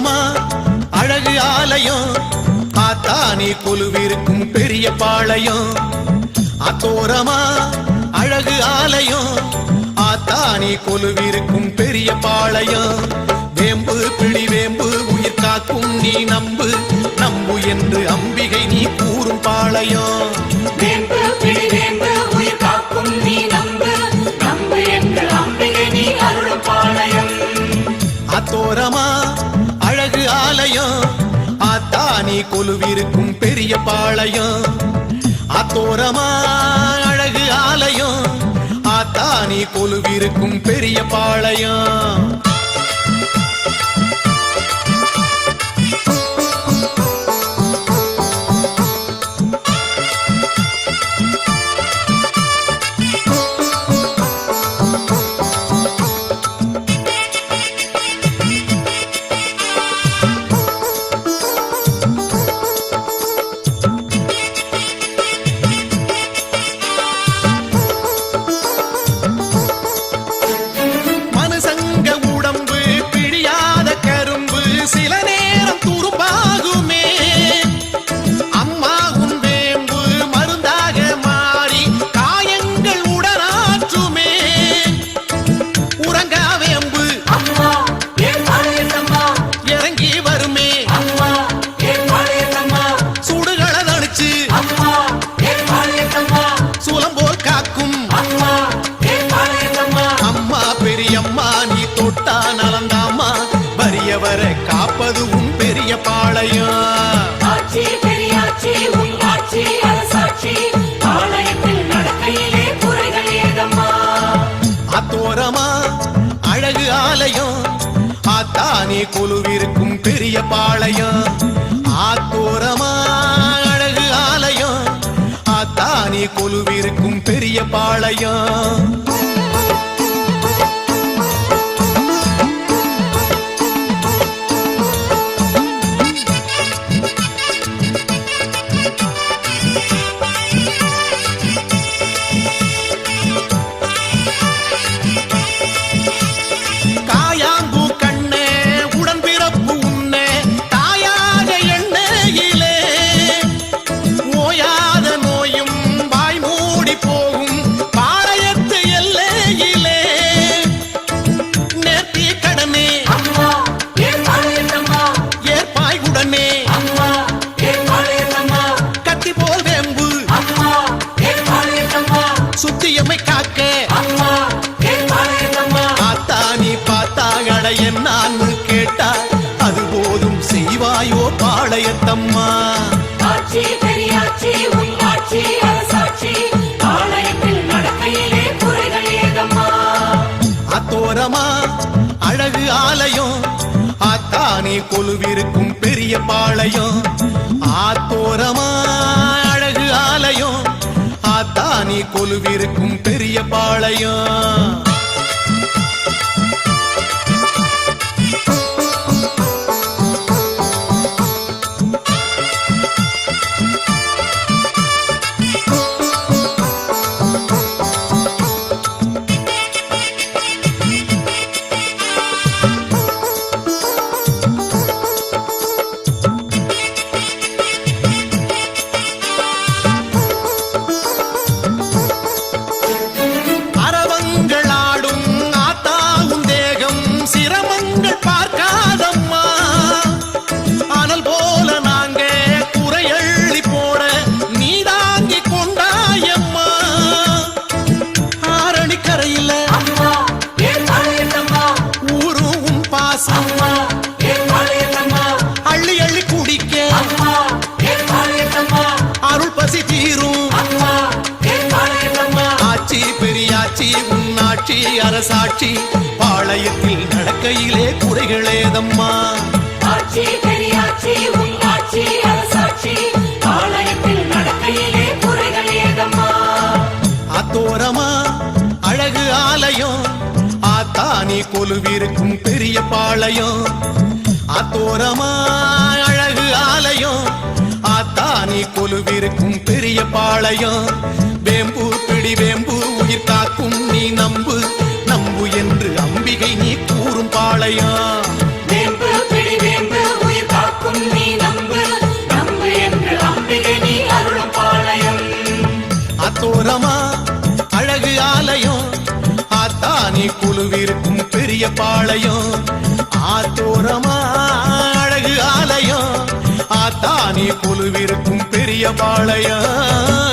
அத்தோரமா அழகு ஆலயம். ஆத்தானி கொலுவிருக்கும் பெரிய பாளையம். அத்தோரமா? அழகு ஆலயம். ஆத்தானி கொலுவிருக்கும் பெரிய பாளையம். வேம்பு பிழி வேம்பு உயிர் காக்கும் நீ நம்பு. நம்பு என்று அம்பிகை நீ கூறும் பாளையம். வேம்பு பிழி வேம்பு உயிர் காக்கும் நீ நம்பு. கொலுவிருக்கும் பெரிய பாளையம். அத்தோரமா அழகு ஆலயம். ஆத்தானி கொலுவிருக்கும் பெரிய பாளையம். வறியவரை காப்பது உன் பெரிய பாளையம். அத்தோரமா அழகு ஆலயம். ஆத்தானே கொலுவிருக்கும் பெரிய பாளையம். ஆத்தோரமா அழகு ஆலயம். ஆத்தானே கொலுவிருக்கும் பெரிய பாளையம். ஏதம்மா? அத்தோரமா அழகு ஆலயம். ஆத்தானே கொலுவிருக்கும் பெரிய பாளையம். ஆத்தோரமா அழகு ஆலயம். ஆத்தானே கொலுவிருக்கும் பெரிய பாளையம். பெரியாட்சி உன்னாட்சி அரசாட்சி. பாளையத்தில் நடக்கையிலே குறைகளேதம்மா. ஆட்சி பெரியாட்சி உன் ஆட்சி அரசாட்சி. பாளையத்தில் நடக்கையிலே குறைகள் ஏதம்மா அத்தோரமா அழகு ஆலயம். ஆத்தானி கொலுவிருக்கும் பெரிய பாளையம். அத்தோரமா அழகு ஆலயம். ஆத்தானி கொலுவிருக்கும் பெரிய பாளையம். வேம்பு பிடி வேம்பு நீ நம்பு நம்பு என்று அம்பிகை நீ கூறும் பாளையா அத்தோரமா அழகு ஆலயம் ஆத்தானி குழுவிற்கும் பெரிய பாளையம். ஆத்தோரமா அழகு ஆலயம் ஆத்தானி குழுவிற்கும் பெரிய பாளையம்.